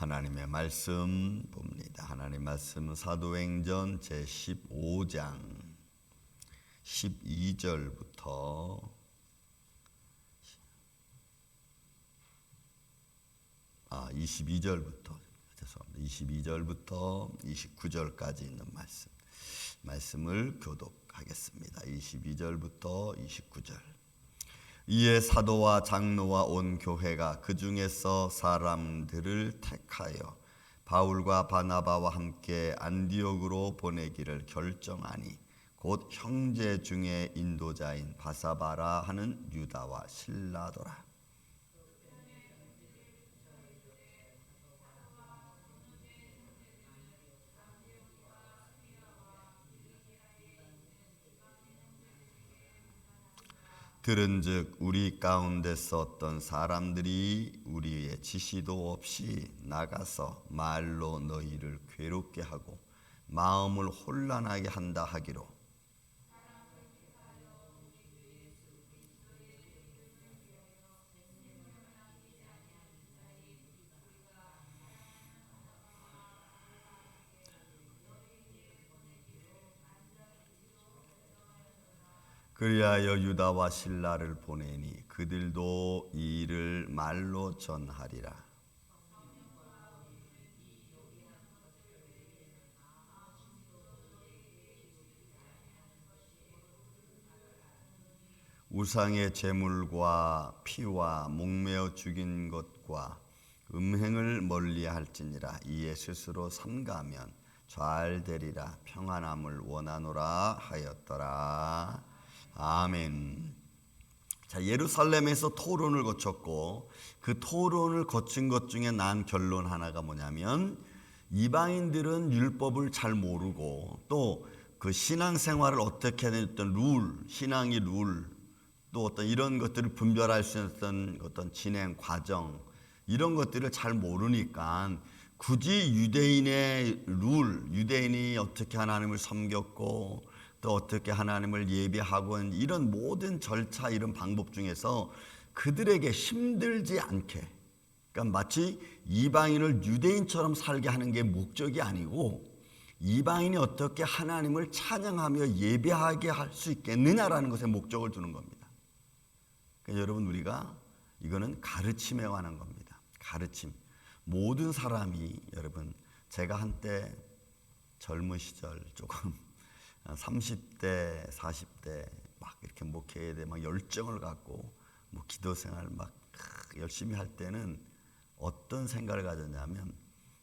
하나님의 말씀 봅니다. 하나님 말씀은 사도행전 제 15장 12절부터 아 22절부터 죄송합니다. 22절부터 29절까지 있는 말씀 말씀을 교독하겠습니다. 22절부터 29절 이에 사도와 장로와 온 교회가 그 중에서 사람들을 택하여 바울과 바나바와 함께 안디옥으로 보내기를 결정하니 곧 형제 중에 인도자인 바사바라 하는 유다와 신라더라. 들은즉 우리 가운데서 어떤 사람들이 우리의 지시도 없이 나가서 말로 너희를 괴롭게 하고 마음을 혼란하게 한다 하기로 그리하여 유다와 신라를 보내니 그들도 이 일을 말로 전하리라. 우상의 제물과 피와 목매어 죽인 것과 음행을 멀리 할지니라 이에 스스로 삼가면 잘 되리라 평안함을 원하노라 하였더라. 아멘. 자, 예루살렘에서 토론을 거쳤고 그 토론을 거친 것 중에 난 결론 하나가 뭐냐면 이방인들은 율법을 잘 모르고 또 그 신앙생활을 어떻게 하는 어떤 룰, 신앙의 룰, 또 어떤 이런 것들을 분별할 수 있는 어떤 진행 과정 이런 것들을 잘 모르니까 굳이 유대인의 룰, 유대인이 어떻게 하나님을 섬겼고 또 어떻게 하나님을 예배하고 이런 모든 절차 이런 방법 중에서 그들에게 힘들지 않게 그러니까 마치 이방인을 유대인처럼 살게 하는 게 목적이 아니고 이방인이 어떻게 하나님을 찬양하며 예배하게 할 수 있겠느냐라는 것에 목적을 두는 겁니다. 그러니까 여러분 우리가 이거는 가르침에 관한 겁니다. 가르침. 모든 사람이 여러분 제가 한때 젊은 시절 조금 30대, 40대 막 이렇게 목회에 대해 막 열정을 갖고 뭐 기도 생활 막 열심히 할 때는 어떤 생각을 가졌냐면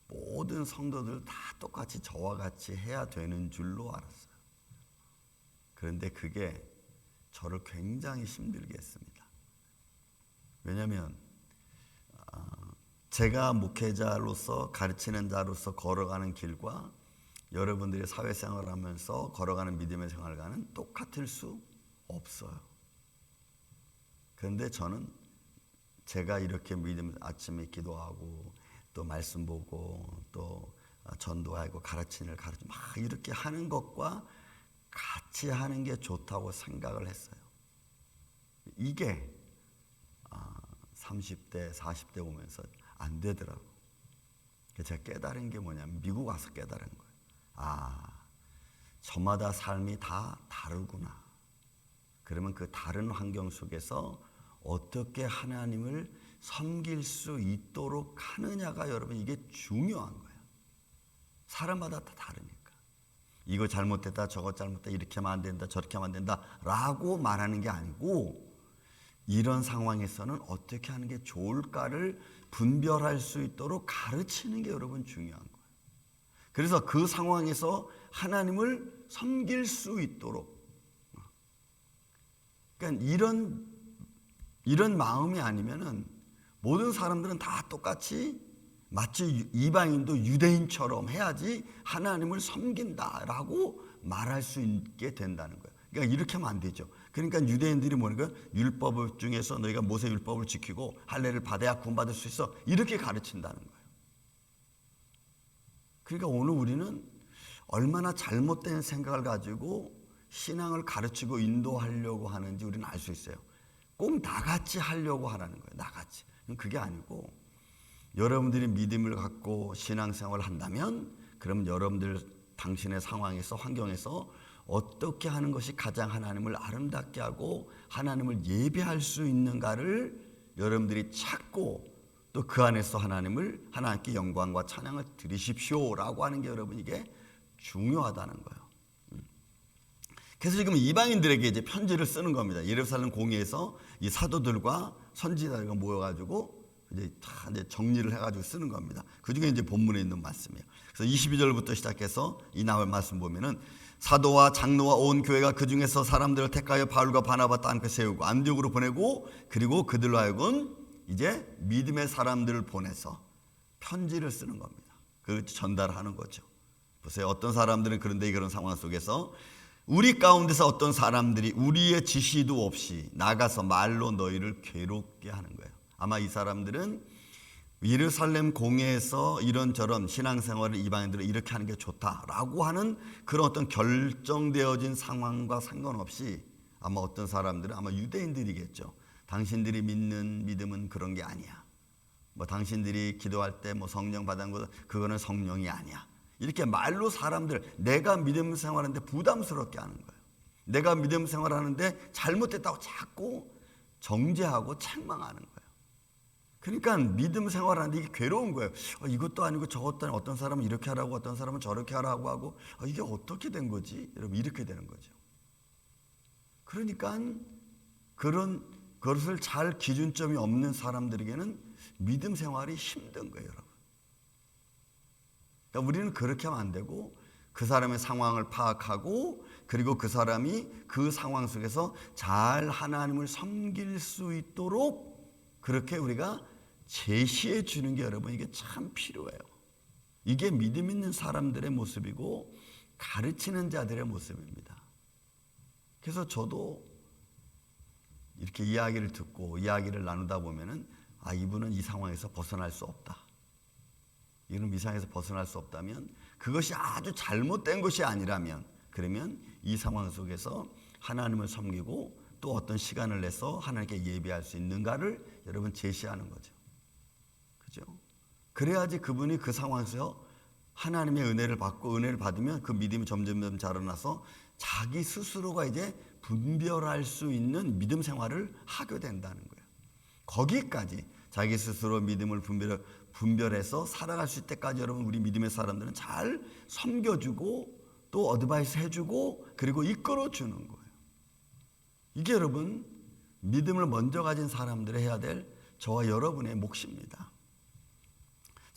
모든 성도들 다 똑같이 저와 같이 해야 되는 줄로 알았어요. 그런데 그게 저를 굉장히 힘들게 했습니다. 왜냐하면 제가 목회자로서 가르치는 자로서 걸어가는 길과 여러분들이 사회생활을 하면서 걸어가는 믿음의 생활과는 똑같을 수 없어요. 그런데 저는 제가 이렇게 믿음 아침에 기도하고 또 말씀 보고 또 전도하고 가르치는 가르치 막 이렇게 하는 것과 같이 하는 게 좋다고 생각을 했어요. 이게 30대, 40대 오면서 안 되더라고. 제가 깨달은 게 뭐냐면 미국 와서 깨달은 거예요. 아, 저마다 삶이 다 다르구나. 그러면 그 다른 환경 속에서 어떻게 하나님을 섬길 수 있도록 하느냐가 여러분 이게 중요한 거예요. 사람마다 다 다르니까. 이거 잘못됐다, 저거 잘못됐다, 이렇게 하면 안 된다, 저렇게 하면 안 된다, 라고 말하는 게 아니고, 이런 상황에서는 어떻게 하는 게 좋을까를 분별할 수 있도록 가르치는 게 여러분 중요한 거예요. 그래서 그 상황에서 하나님을 섬길 수 있도록. 그러니까 이런, 이런 마음이 아니면은 모든 사람들은 다 똑같이 마치 이방인도 유대인처럼 해야지 하나님을 섬긴다라고 말할 수 있게 된다는 거예요. 그러니까 이렇게 하면 안 되죠. 그러니까 유대인들이 뭐니까 율법 중에서 너희가 모세 율법을 지키고 할례를 받아야 구원받을 수 있어 이렇게 가르친다는 거예요. 그러니까 오늘 우리는 얼마나 잘못된 생각을 가지고 신앙을 가르치고 인도하려고 하는지 우리는 알 수 있어요. 꼭 나같이 하려고 하라는 거예요. 나같이. 그게 아니고 여러분들이 믿음을 갖고 신앙생활을 한다면 그럼 여러분들 당신의 상황에서 환경에서 어떻게 하는 것이 가장 하나님을 아름답게 하고 하나님을 예배할 수 있는가를 여러분들이 찾고 또 그 안에서 하나님을 하나님께 영광과 찬양을 드리십시오라고 하는 게 여러분 이게 중요하다는 거예요. 그래서 지금 이방인들에게 이제 편지를 쓰는 겁니다. 예루살렘 공회에서 이 사도들과 선지자들과 모여가지고 이제 다 이제 정리를 해가지고 쓰는 겁니다. 그 중에 이제 본문에 있는 말씀이에요. 그래서 22절부터 시작해서 이 나올 말씀 보면은 사도와 장로와 온 교회가 그 중에서 사람들을 택하여 바울과 바나바 땅에 세우고 안디옥으로 보내고 그리고 그들로 하여금 이제 믿음의 사람들을 보내서 편지를 쓰는 겁니다. 그 전달하는 거죠. 보세요. 어떤 사람들은 그런데 그런 상황 속에서 우리 가운데서 어떤 사람들이 우리의 지시도 없이 나가서 말로 너희를 괴롭게 하는 거예요. 아마 이 사람들은 예루살렘 공회에서 이런저런 신앙생활을 이방인들은 이렇게 하는 게 좋다라고 하는 그런 어떤 결정되어진 상황과 상관없이 아마 어떤 사람들은 아마 유대인들이겠죠. 당신들이 믿는 믿음은 그런 게 아니야. 뭐 당신들이 기도할 때 뭐 성령 받은 거 그거는 성령이 아니야. 이렇게 말로 사람들 내가 믿음 생활하는데 부담스럽게 하는 거예요. 내가 믿음 생활하는데 잘못됐다고 자꾸 정죄하고 책망하는 거예요. 그러니까 믿음 생활하는데 이게 괴로운 거예요. 어, 이것도 아니고 저것도 아니고 어떤 사람은 이렇게 하라고 어떤 사람은 저렇게 하라고 하고 어, 이게 어떻게 된 거지? 여러분 이렇게 되는 거죠. 그러니까 그런 그것을 잘 기준점이 없는 사람들에게는 믿음 생활이 힘든 거예요, 여러분. 그러니까 우리는 그렇게 하면 안 되고 그 사람의 상황을 파악하고 그리고 그 사람이 그 상황 속에서 잘 하나님을 섬길 수 있도록 그렇게 우리가 제시해 주는 게 여러분 이게 참 필요해요. 이게 믿음 있는 사람들의 모습이고 가르치는 자들의 모습입니다. 그래서 저도 이렇게 이야기를 듣고 이야기를 나누다 보면은 아 이분은 이 상황에서 벗어날 수 없다. 이런 이상에서 벗어날 수 없다면 그것이 아주 잘못된 것이 아니라면 그러면 이 상황 속에서 하나님을 섬기고 또 어떤 시간을 내서 하나님께 예배할 수 있는가를 여러분 제시하는 거죠. 그죠? 그래야지 그분이 그 상황에서 하나님의 은혜를 받고 은혜를 받으면 그 믿음이 점점 자라나서 자기 스스로가 이제 분별할 수 있는 믿음 생활을 하게 된다는 거예요. 거기까지 자기 스스로 믿음을 분별, 분별해서 살아갈 수 있을 때까지 여러분 우리 믿음의 사람들은 잘 섬겨주고 또 어드바이스 해주고 그리고 이끌어주는 거예요. 이게 여러분 믿음을 먼저 가진 사람들이 해야 될 저와 여러분의 몫입니다.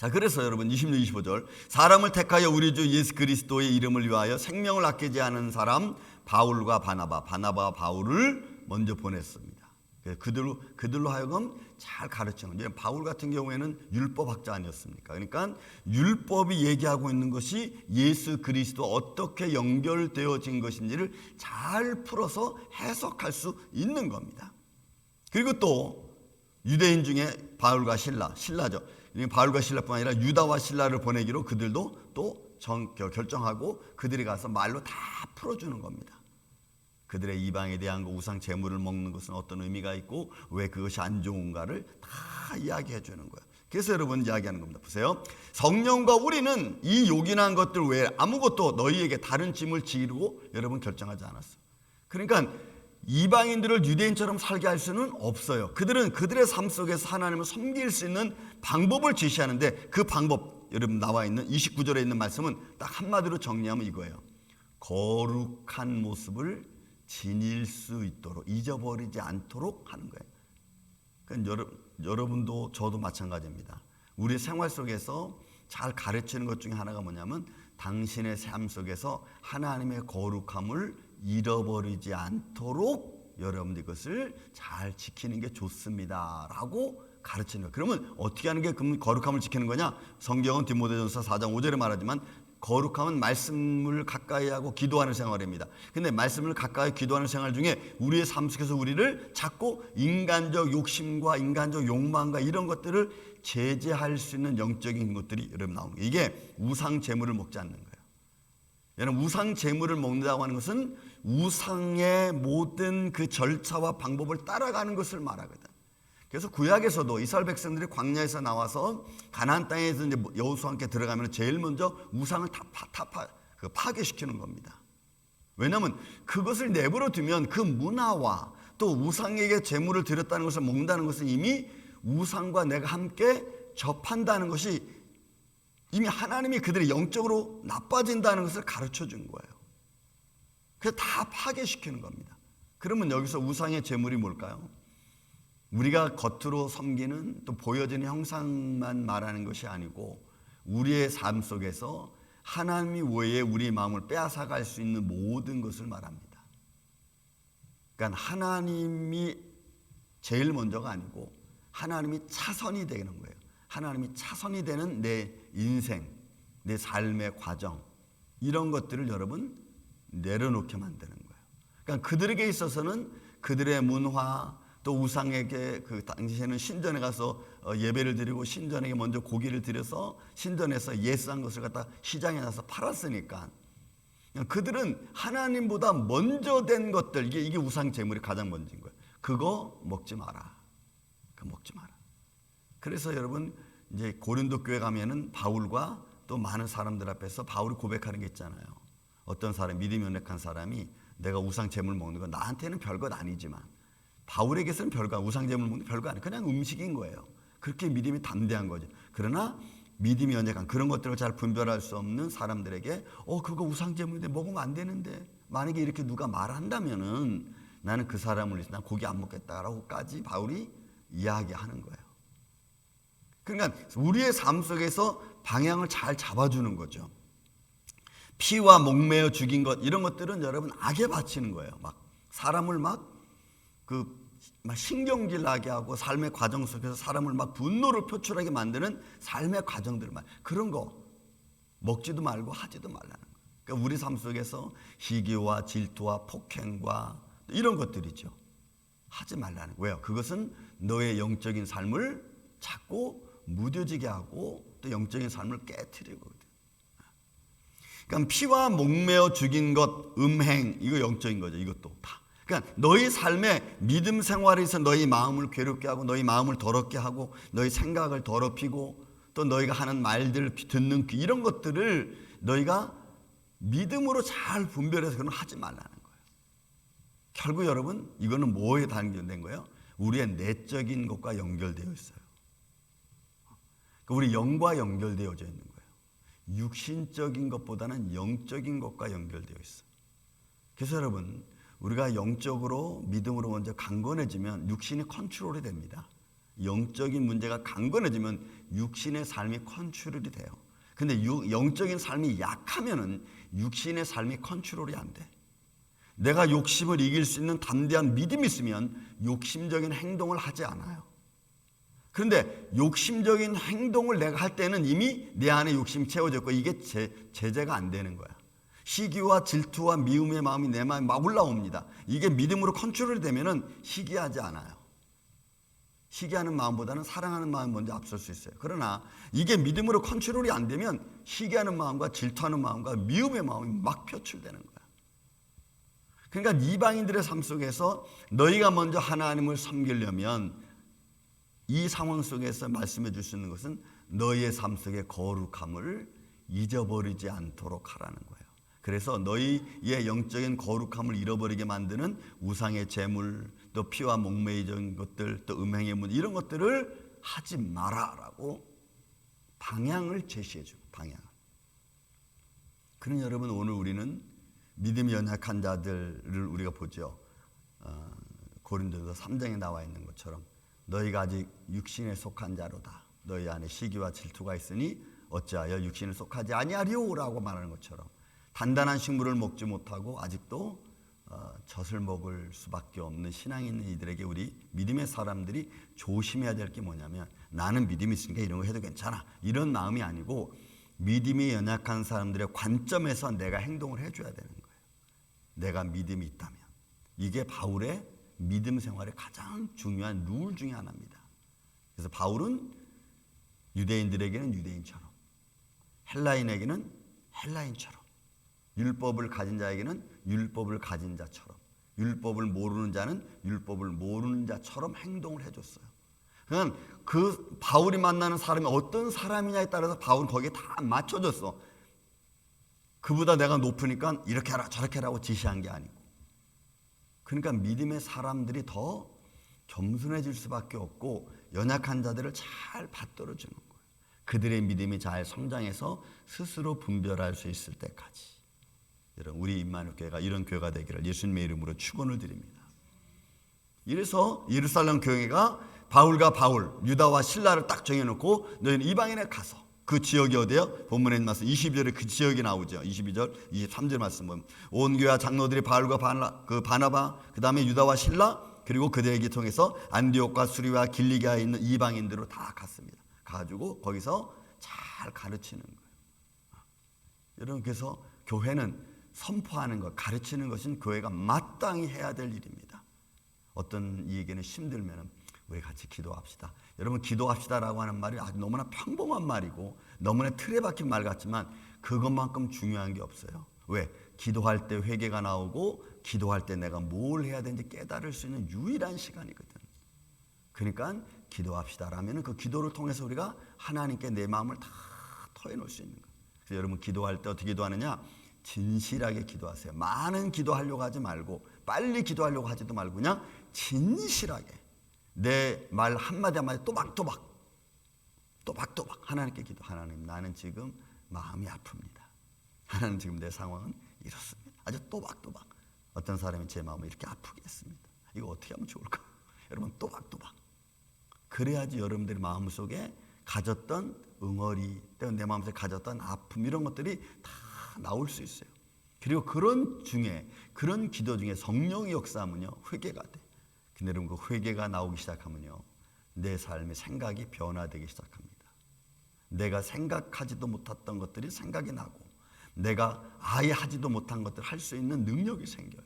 자, 그래서 여러분 26, 25절 사람을 택하여 우리 주 예수 그리스도의 이름을 위하여 생명을 아끼지 않은 사람 바울과 바나바, 바나바와 바울을 먼저 보냈습니다. 그들로 그들로 하여금 잘 가르치는 거예요. 바울 같은 경우에는 율법학자 아니었습니까? 그러니까 율법이 얘기하고 있는 것이 예수 그리스도 어떻게 연결되어진 것인지를 잘 풀어서 해석할 수 있는 겁니다. 그리고 또 유대인 중에 바울과 신라, 신라죠. 바울과 신라뿐 아니라 유다와 신라를 보내기로 그들도 또 정, 결정하고 그들이 가서 말로 다 풀어주는 겁니다. 그들의 이방에 대한 거 우상 제물을 먹는 것은 어떤 의미가 있고 왜 그것이 안 좋은가를 다 이야기해 주는 거예요. 그래서 여러분 이야기하는 겁니다. 보세요. 성령과 우리는 이 요긴한 것들 외에 아무것도 너희에게 다른 짐을 지르고 여러분 결정하지 않았어. 그러니까 이방인들을 유대인처럼 살게 할 수는 없어요. 그들은 그들의 삶 속에서 하나님을 섬길 수 있는 방법을 제시하는데 그 방법 여러분 나와 있는 29절에 있는 말씀은 딱 한마디로 정리하면 이거예요. 거룩한 모습을 지닐 수 있도록 잊어버리지 않도록 하는 거예요. 그러니까 여러, 여러분도 저도 마찬가지입니다. 우리 생활 속에서 잘 가르치는 것 중에 하나가 뭐냐면 당신의 삶 속에서 하나님의 거룩함을 잃어버리지 않도록 여러분들 이것을 잘 지키는 게 좋습니다 라고 가르치는 거예요. 그러면 어떻게 하는 게 거룩함을 지키는 거냐? 성경은 디모데전서 4장 5절에 말하지만 거룩함은 말씀을 가까이 하고 기도하는 생활입니다. 근데 말씀을 가까이 기도하는 생활 중에 우리의 삶 속에서 우리를 자꾸 인간적 욕심과 인간적 욕망과 이런 것들을 제재할 수 있는 영적인 것들이 여러분 나오는 거예요. 이게 우상 제물을 먹지 않는 거예요. 여러분 우상 제물을 먹는다고 하는 것은 우상의 모든 그 절차와 방법을 따라가는 것을 말하거든. 그래서 구약에서도 이스라엘 백성들이 광야에서 나와서 가나안 땅에서 이제 여호수아 함께 들어가면 제일 먼저 우상을 다, 파, 다 파, 그 파괴시키는 겁니다. 왜냐하면 그것을 내버려 두면 그 문화와 또 우상에게 재물을 드렸다는 것을 먹는다는 것은 이미 우상과 내가 함께 접한다는 것이 이미 하나님이 그들이 영적으로 나빠진다는 것을 가르쳐 준 거예요. 그래서 다 파괴시키는 겁니다. 그러면 여기서 우상의 재물이 뭘까요? 우리가 겉으로 섬기는 또 보여지는 형상만 말하는 것이 아니고 우리의 삶 속에서 하나님이 외에 우리의 마음을 빼앗아갈 수 있는 모든 것을 말합니다. 그러니까 하나님이 제일 먼저가 아니고 하나님이 차선이 되는 거예요. 하나님이 차선이 되는 내 인생, 내 삶의 과정 이런 것들을 여러분 내려놓게 만드는 거예요. 그러니까 그들에게 있어서는 그들의 문화 또 우상에게 그 당시에는 신전에 가서 어, 예배를 드리고 신전에게 먼저 고기를 드려서 신전에서 예스한 것을 갖다 시장에 나서 팔았으니까 그들은 하나님보다 먼저 된 것들 이게 이게 우상 제물이 가장 먼저인 거예요. 그거 먹지 마라. 그 먹지 마라. 그래서 여러분 이제 고린도 교회 가면은 바울과 또 많은 사람들 앞에서 바울이 고백하는 게 있잖아요. 어떤 사람 믿음이 연약한 사람이 내가 우상 제물 먹는 건 나한테는 별것 아니지만 바울에게서는 별거 우상 제물 먹는 게 별거 아니에요. 그냥 음식인 거예요. 그렇게 믿음이 담대한 거죠. 그러나 믿음이 연약한 그런 것들을 잘 분별할 수 없는 사람들에게 어 그거 우상 제물인데 먹으면 안 되는데 만약에 이렇게 누가 말한다면은 나는 그 사람을 위해서 난 고기 안 먹겠다라고까지 바울이 이야기하는 거예요. 그러니까 우리의 삶 속에서 방향을 잘 잡아주는 거죠. 피와 목매어 죽인 것 이런 것들은 여러분 악에 바치는 거예요. 막 사람을 막 그 막 신경질 나게 하고 삶의 과정 속에서 사람을 막 분노를 표출하게 만드는 삶의 과정들만 그런 거 먹지도 말고 하지도 말라는 거예요. 그러니까 우리 삶 속에서 희귀와 질투와 폭행과 이런 것들이죠. 하지 말라는 거예요. 그것은 너의 영적인 삶을 자꾸 무뎌지게 하고 또 영적인 삶을 깨뜨리거든. 그러니까 피와 목매어 죽인 것, 음행 이거 영적인 거죠. 이것도 다. 그러니까 너희 삶의 믿음 생활에서 너희 마음을 괴롭게 하고 너희 마음을 더럽게 하고 너희 생각을 더럽히고 또 너희가 하는 말들 듣는 귀 이런 것들을 너희가 믿음으로 잘 분별해서 그건 하지 말라는 거예요. 결국 여러분 이거는 뭐에 단련된 거예요? 우리의 내적인 것과 연결되어 있어요. 그러니까 우리 영과 연결되어져 있는. 육신적인 것보다는 영적인 것과 연결되어 있어. 그래서 여러분 우리가 영적으로 믿음으로 먼저 강건해지면 육신이 컨트롤이 됩니다. 영적인 문제가 강건해지면 육신의 삶이 컨트롤이 돼요. 근데 영적인 삶이 약하면은 육신의 삶이 컨트롤이 안 돼. 내가 욕심을 이길 수 있는 담대한 믿음이 있으면 욕심적인 행동을 하지 않아요. 그런데 욕심적인 행동을 내가 할 때는 이미 내 안에 욕심이 채워졌고 이게 제, 제재가 안 되는 거야. 시기와 질투와 미움의 마음이 내 마음에 막 올라옵니다. 이게 믿음으로 컨트롤이 되면은 시기하지 않아요. 시기하는 마음보다는 사랑하는 마음이 먼저 앞설 수 있어요. 그러나 이게 믿음으로 컨트롤이 안 되면 시기하는 마음과 질투하는 마음과 미움의 마음이 막 표출되는 거야. 그러니까 이방인들의 삶 속에서 너희가 먼저 하나님을 섬기려면 이 상황 속에서 말씀해 있는 것은 너희의 삶 속의 거룩함을 잊어버리지 않도록 하라는 거예요. 그래서 너희의 영적인 거룩함을 잃어버리게 만드는 우상의 재물, 또 피와 목매이적인 것들, 또 음행의 문 이런 것들을 하지 마라라고 방향을 제시해 줘. 방향. 그런 여러분 오늘 우리는 믿음이 연약한 자들을 우리가 보죠. 어, 고린도서 3장에 나와 있는 것처럼 너희가 아직 육신에 속한 자로다. 너희 안에 시기와 질투가 있으니 어찌하여 육신을 속하지 아니하리오라고 말하는 것처럼 단단한 식물을 먹지 못하고 아직도 어, 젖을 먹을 수밖에 없는 신앙이 있는 이들에게 우리 믿음의 사람들이 조심해야 될 게 뭐냐면 나는 믿음이 있으니까 이런 거 해도 괜찮아 이런 마음이 아니고 믿음이 연약한 사람들의 관점에서 내가 행동을 해줘야 되는 거예요. 내가 믿음이 있다면 이게 바울의 믿음 생활의 가장 중요한 룰 중에 하나입니다. 그래서 바울은 유대인들에게는 유대인처럼 헬라인에게는 헬라인처럼 율법을 가진 자에게는 율법을 가진 자처럼 율법을 모르는 자는 율법을 모르는 자처럼 행동을 해줬어요. 그냥 그 바울이 만나는 사람이 어떤 사람이냐에 따라서 바울은 거기에 다 맞춰졌어. 그보다 내가 높으니까 이렇게 하라 저렇게 하라고 지시한 게 아니고. 그러니까 믿음의 사람들이 더 겸손해질 수밖에 없고 연약한 자들을 잘 받들어 주는 거예요. 그들의 믿음이 잘 성장해서 스스로 분별할 수 있을 때까지. 여러분 우리 임마누 교회가 이런 교회가 되기를 예수님의 이름으로 축원을 드립니다. 이래서 예루살렘 교회가 바울과 바울, 유다와 신라를 딱 정해놓고 너희는 이방인에 가서 그 지역이 어디요? 본문에 있는 말씀 22절에 그 지역이 나오죠. 22절, 23절 말씀 보면 온 교회와 장로들이 바울과 바나, 그 바나바, 그 다음에 유다와 신라 그리고 그들에게 통해서 안디옥과 수리와 길리가에 있는 이방인들로 다 갔습니다. 가지고 거기서 잘 가르치는 거예요. 여러분 그래서 교회는 선포하는 것, 가르치는 것은 교회가 마땅히 해야 될 일입니다. 어떤 이에게는 힘들면은 우리 같이 기도합시다. 여러분 기도합시다라고 하는 말이 아주 너무나 평범한 말이고 너무나 틀에 박힌 말 같지만 그것만큼 중요한 게 없어요. 왜? 기도할 때 회개가 나오고 기도할 때 내가 뭘 해야 되는지 깨달을 수 있는 유일한 시간이거든. 그러니까 기도합시다라면은 그 기도를 통해서 우리가 하나님께 내 마음을 다 터해놓을 수 있는 거예요. 그래서 여러분 기도할 때 어떻게 기도하느냐? 진실하게 기도하세요. 많은 기도하려고 하지 말고 빨리 기도하려고 하지도 말고 그냥 진실하게 내 말 한마디 한마디 또박또박 또박또박 하나님께 기도 하나님 나는 지금 마음이 아픕니다. 하나님 지금 내 상황은 이렇습니다. 아주 또박또박 어떤 사람이 제 마음을 이렇게 아프게 했습니다. 이거 어떻게 하면 좋을까? 여러분 또박또박 그래야지 여러분들의 마음속에 가졌던 응어리 때문에 내 마음속에 가졌던 아픔 이런 것들이 다 나올 수 있어요. 그리고 그런 중에 그런 기도 중에 성령의 역사하면요 회개가 돼. 근데 여러분 그 회개가 나오기 시작하면요 내 삶의 생각이 변화되기 시작합니다. 내가 생각하지도 못했던 것들이 생각이 나고 내가 아예 하지도 못한 것들 할 수 있는 능력이 생겨요.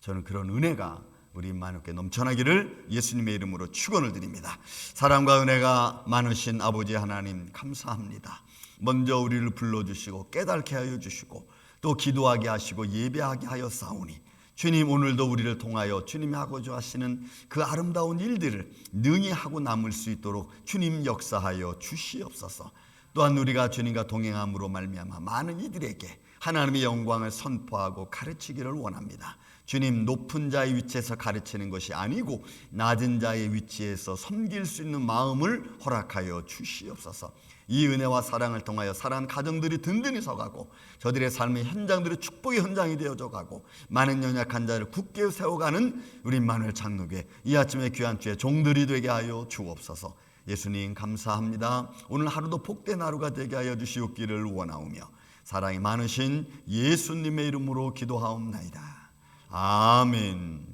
저는 그런 은혜가 우리 만우께 넘쳐나기를 예수님의 이름으로 축원을 드립니다. 사랑과 은혜가 많으신 아버지 하나님 감사합니다. 먼저 우리를 불러 주시고 깨닫게 하여 주시고 또 기도하게 하시고 예배하게 하여 싸우니 주님 오늘도 우리를 통하여 주님이 하고자 하시는 그 아름다운 일들을 능히 하고 남을 수 있도록 주님 역사하여 주시옵소서. 또한 우리가 주님과 동행함으로 말미암아 많은 이들에게 하나님의 영광을 선포하고 가르치기를 원합니다. 주님 높은 자의 위치에서 가르치는 것이 아니고 낮은 자의 위치에서 섬길 수 있는 마음을 허락하여 주시옵소서. 이 은혜와 사랑을 통하여 사랑하는 가정들이 든든히 서가고 저들의 삶의 현장들이 축복의 현장이 되어져 가고 많은 연약한 자를 굳게 세워가는 우리 마늘 장로교회 이 아침에 귀한 주의 종들이 되게 하여 주옵소서. 예수님 감사합니다. 오늘 하루도 복된 하루가 되게 하여 주시옵기를 원하오며 사랑이 많으신 예수님의 이름으로 기도하옵나이다. 아멘.